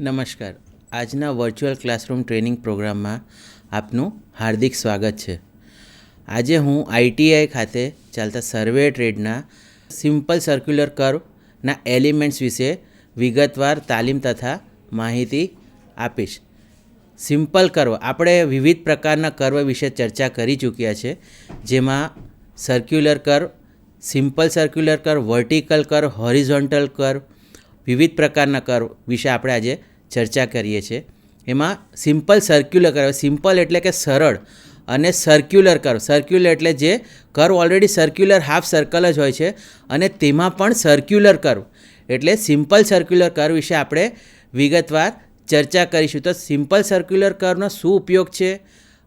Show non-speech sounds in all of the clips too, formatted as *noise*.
નમસ્કાર. આજના virtual classroom training પ્રોગ્રામમાં આપનું હાર્દિક સ્વાગત છે. આજે હું આઈટીઆઈ ખાતે ચાલતા સર્વે ટ્રેડના સિમ્પલ સર્ક્યુલર કર્વના એલિમેન્ટ્સ વિશે વિગતવાર તાલીમ તથા માહિતી આપીશ. સિમ્પલ કર્વ આપણે વિવિધ પ્રકારના કર્વ વિશે ચર્ચા કરી ચૂક્યા છે, જેમાં circular curve simple circular curve vertical curve horizontal curve વિવિધ પ્રકારના કર્વ વિશે આપણે આજે ચર્ચા કરીએ છીએ. એમાં સિમ્પલ સર્ક્યુલર કર્વ. સિમ્પલ એટલે કે સરળ અને સર્ક્યુલર કર્વ સર્ક્યુલર એટલે જે curve already circular half circle જ હોય છે અને તેમાં પણ સર્ક્યુલર કર્વ એટલે સિમ્પલ સર્ક્યુલર કર્વ વિશે આપણે વિગતવાર ચર્ચા કરીશું. તો સિમ્પલ સર્ક્યુલર કર્વનો શું ઉપયોગ છે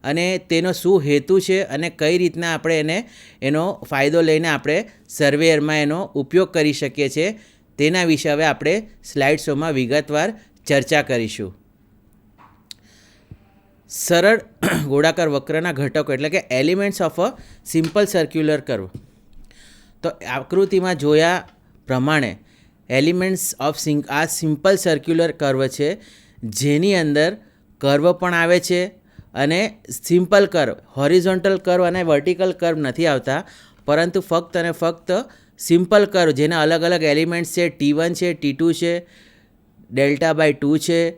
અને તેનો શું હેતુ છે અને કઈ રીતના આપણે એને, એનો ફાયદો લઈને આપણે સર્વેયરમાં એનો ઉપયોગ કરી શકીએ છીએ. તેના વિશે હવે આપણે સ્લાઇડ શોમાં વિગતવાર ચર્ચા કરીશું. સરળ *clears throat* ગોળાકાર વક્રના ઘટકો એટલે કે elements of a simple circular curve. તો આકૃતિમાં જોયા પ્રમાણે એલિમેન્ટ્સ ઓફ સિંક આ સિમ્પલ સર્ક્યુલર કર્વ છે, જેની અંદર કર્વ પણ આવે છે અને સિમ્પલ કર્વ, હોરિઝોન્ટલ કર્વ અને વર્ટિકલ કર્વ નથી આવતા, પરંતુ ફક્ત અને ફક્ત સિમ્પલ કર્વ, જેના અલગ અલગ એલિમેન્ટ્સ છે, ટી વન છે, ટી ટુ છે ડેલ્ટા બાય ટુ છે,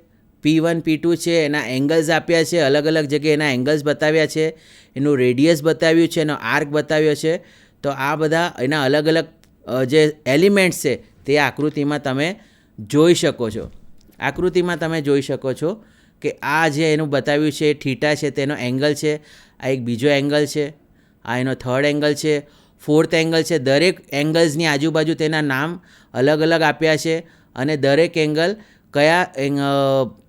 પી વન, પી ટુ છે, એના એંગલ્સ આપ્યા છે, અલગ અલગ જગ્યાએ એના એંગલ્સ બતાવ્યા છે, એનું રેડિયસ બતાવ્યું છે, એનો આર્ક બતાવ્યો છે, તો આ બધા એના અલગ અલગ જે એલિમેન્ટ્સ છે, તે આકૃતિમાં તમે જોઈ શકો છો. આકૃતિમાં તમે જોઈ શકો છો કે આ જે એનું બતાવ્યું છે થીટા છે, તેનો એંગલ છે, આ એક બીજો એંગલ છે, આ એનો થર્ડ એંગલ છે, ફોર્થ એંગલ છે, દરેક એંગલ્સની આજુબાજુ તેના નામ અલગ અલગ આપ્યા છે અને દરેક એંગલ કયા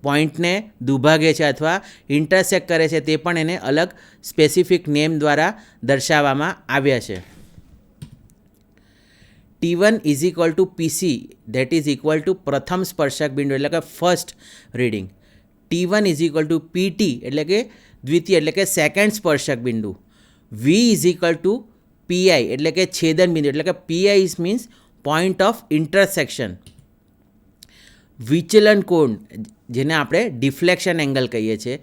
પોઈન્ટને દુભાગે છે અથવા ઇન્ટરસેક્ટ કરે છે તે પણ એને અલગ સ્પેસિફિક નેમ દ્વારા દર્શાવવામાં આવ્યા છે. T one is equal to PC that is equal to પ્રથમ સ્પર્શક બિંદુ, એટલે કે first reading T one is equal to PT એટલે કે દ્વિતીય, એટલે કે સેકન્ડ સ્પર્શક બિંદુ. V is equal to PI એટલે કે છેદન બિંદુ, એટલે કે PI means point of intersection વિચલન કોણ, જેને આપણે ડિફ્લેક્શન એંગલ કહીએ છીએ,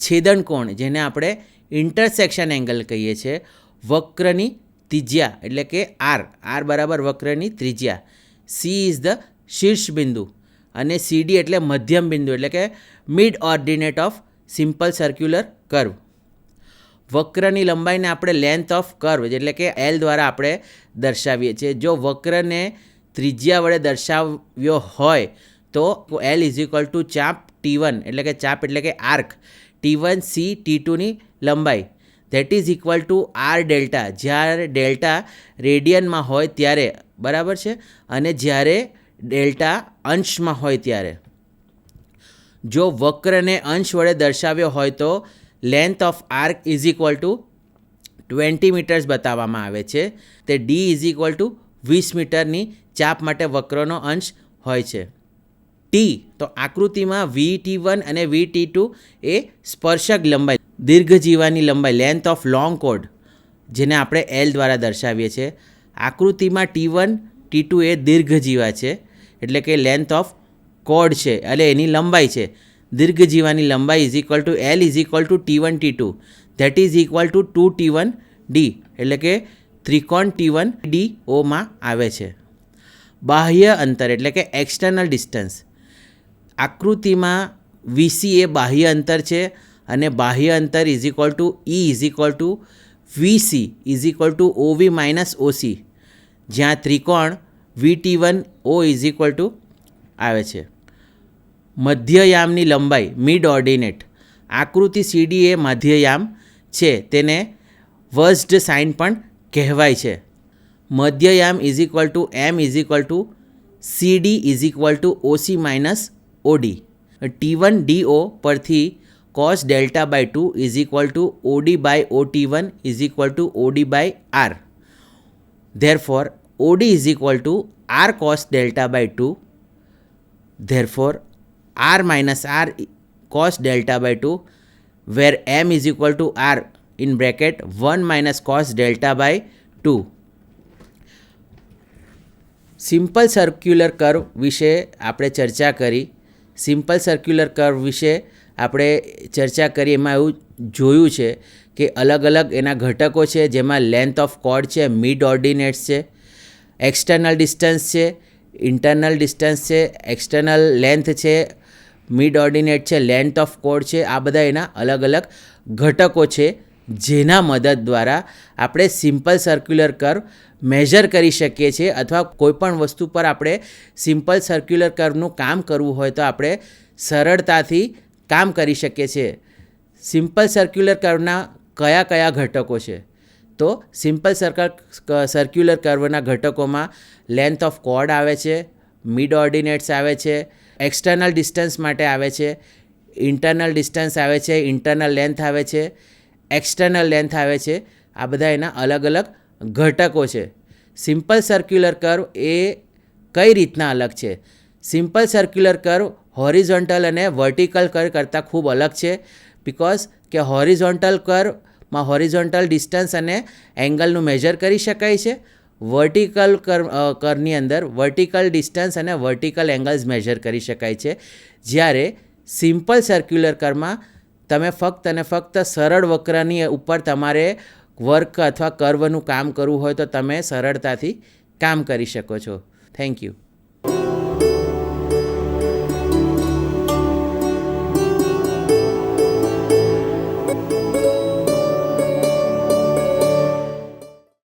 છેદન કોણ, જેને આપણે ઇન્ટરસેક્શન એંગલ કહીએ છીએ, વક્રની ત્રિજ્યા, એટલે કે આર આર બરાબર વક્રની ત્રિજ્યા. સી ઇઝ ધ શીર્ષ બિંદુ અને સીડી એટલે મધ્યમ બિંદુ, એટલે કે mid ordinate of simple circular curve. વક્રની લંબાઈને આપણે લેન્થ ઓફ કર્વ, એટલે કે એલ દ્વારા આપણે દર્શાવીએ છીએ. જો વક્રને ત્રિજ્યા વડે દર્શાવ્યો હોય તો એલ ઇઝ ઇક્વલ ટુ ચાપ ટી વન એટલે કે ચાપ એટલે કે arc T one C T ટુની લંબાઈ. That is equal to R delta જ્યારે ડેલ્ટા રેડિયનમાં હોય ત્યારે, બરાબર છે? અને જ્યારે ડેલ્ટા અંશમાં હોય ત્યારે. જો વક્રને અંશ વડે દર્શાવ્યો હોય તો length of arc is equal to twenty metres બતાવવામાં આવે છે. તે ડી ઇઝ ઇક્વલ ટુ વીસ મીટરની ચાપ માટે વક્રનો અંશ હોય છે. ટી. તો આકૃતિમાં વી ટી વન અને વી ટી ટુ એ સ્પર્શક લંબાઈ, દીર્ઘજીવાની લંબાઈ લેન્થ ઓફ લોંગ કોડ જેને આપણે એલ દ્વારા દર્શાવીએ છીએ. આકૃતિમાં ટી વન, ટી ટુ એ દીર્ઘજીવા છે, એટલે કે લેન્થ ઓફ કોડ છે, એટલે એની લંબાઈ છે. દીર્ઘજીવાની લંબાઈ is equal to L is equal to T one, T two. That is equal to two T one, D. એટલે કે ત્રિકોણ ટી વન, ડી ઓમાં આવે છે. બાહ્ય અંતર, એટલે કે એક્સટર્નલ ડિસ્ટન્સ આકૃતિમાં વીસી એ બાહ્ય અંતર છે અને બાહ્ય અંતર is equal to E is equal to VC is equal to OV minus OC જ્યાં ત્રિકોણ V T one O is equal to આવે છે. મધ્યયામની લંબાઈ મિડ ઓર્ડિનેટ આકૃતિ સીડી એ મધ્યયામ છે. તેને વર્સ્ડ સાઇન પણ કહેવાય છે. મધ્યયામ is equal to M is equal to CD is equal to OC minus OD T one D O પરથી cos delta by two is equal to OD by O T one is equal to OD by R therefore OD is equal to R cos delta by 2 therefore R minus R cos delta by 2 where M is equal to R in bracket 1 minus cos delta by 2 simple circular curve વિશે આપણે ચર્ચા કરી simple circular curve વિશે આપણે ચર્ચા કરી, એમાં એવું જોયું છે કે અલગ અલગ એના ઘટકો છે, જેમાં લેન્થ ઓફ કોર્ડ છે મિડ ઓર્ડિનેટ્સ છે એક્સટર્નલ ડિસ્ટન્સ છે ઇન્ટરનલ ડિસ્ટન્સ છે એક્સટર્નલ લેન્થ છે મિડ ઓર્ડિનેટ છે લેન્થ ઓફ કોડ છે, આ બધા એના અલગ અલગ ઘટકો છે. જેના મદદ દ્વારા આપણે સિમ્પલ સર્ક્યુલર કર્વ મેજર કરી શકીએ છીએ અથવા કોઈપણ વસ્તુ પર આપણે સિમ્પલ સર્ક્યુલર કર્વનું કામ કરવું હોય તો આપણે સરળતાથી કામ કરી શકીએ છીએ. સિમ્પલ સર્ક્યુલર કર્વના કયા કયા ઘટકો છે? તો સિમ્પલ સર્કલ સર્ક્યુલર કર્વના ઘટકોમાં લેન્થ ઓફ કોર્ડ આવે છે મિડ ઓર્ડિનેટ્સ આવે છે એક્સટર્નલ ડિસ્ટન્સ માટે આવે છે ઇન્ટરનલ ડિસ્ટન્સ આવે છે ઇન્ટરનલ લેન્થ આવે છે એક્સટર્નલ લેન્થ આવે છે. આ બધા એના અલગ અલગ ઘટકો છે. સિમ્પલ સર્ક્યુલર કર્વ એ કઈ રીતના અલગ છે? સિમ્પલ સર્ક્યુલર કર્વ હોરિઝોન્ટલ અને વર્ટિકલ કર્વ કરતાં ખૂબ અલગ છે. બિકોઝ કે હોરિઝોન્ટલ કર્વમાં હોરિઝોન્ટલ ડિસ્ટન્સ અને એંગલનું મેજર કરી શકાય છે. વર્ટિકલ કર કરની અંદર વર્ટિકલ ડિસ્ટન્સ અને વર્ટિકલ એંગલ્સ મેજર કરી શકાય છે. જ્યારે સિમ્પલ સર્ક્યુલર કર્વમાં તમે ફક્ત અને ફક્ત સરળ વક્રની ઉપર તમારે વર્ક અથવા કર્વનું કામ કરવું હોય તો તમે સરળતાથી કામ કરી શકો છો. Thank you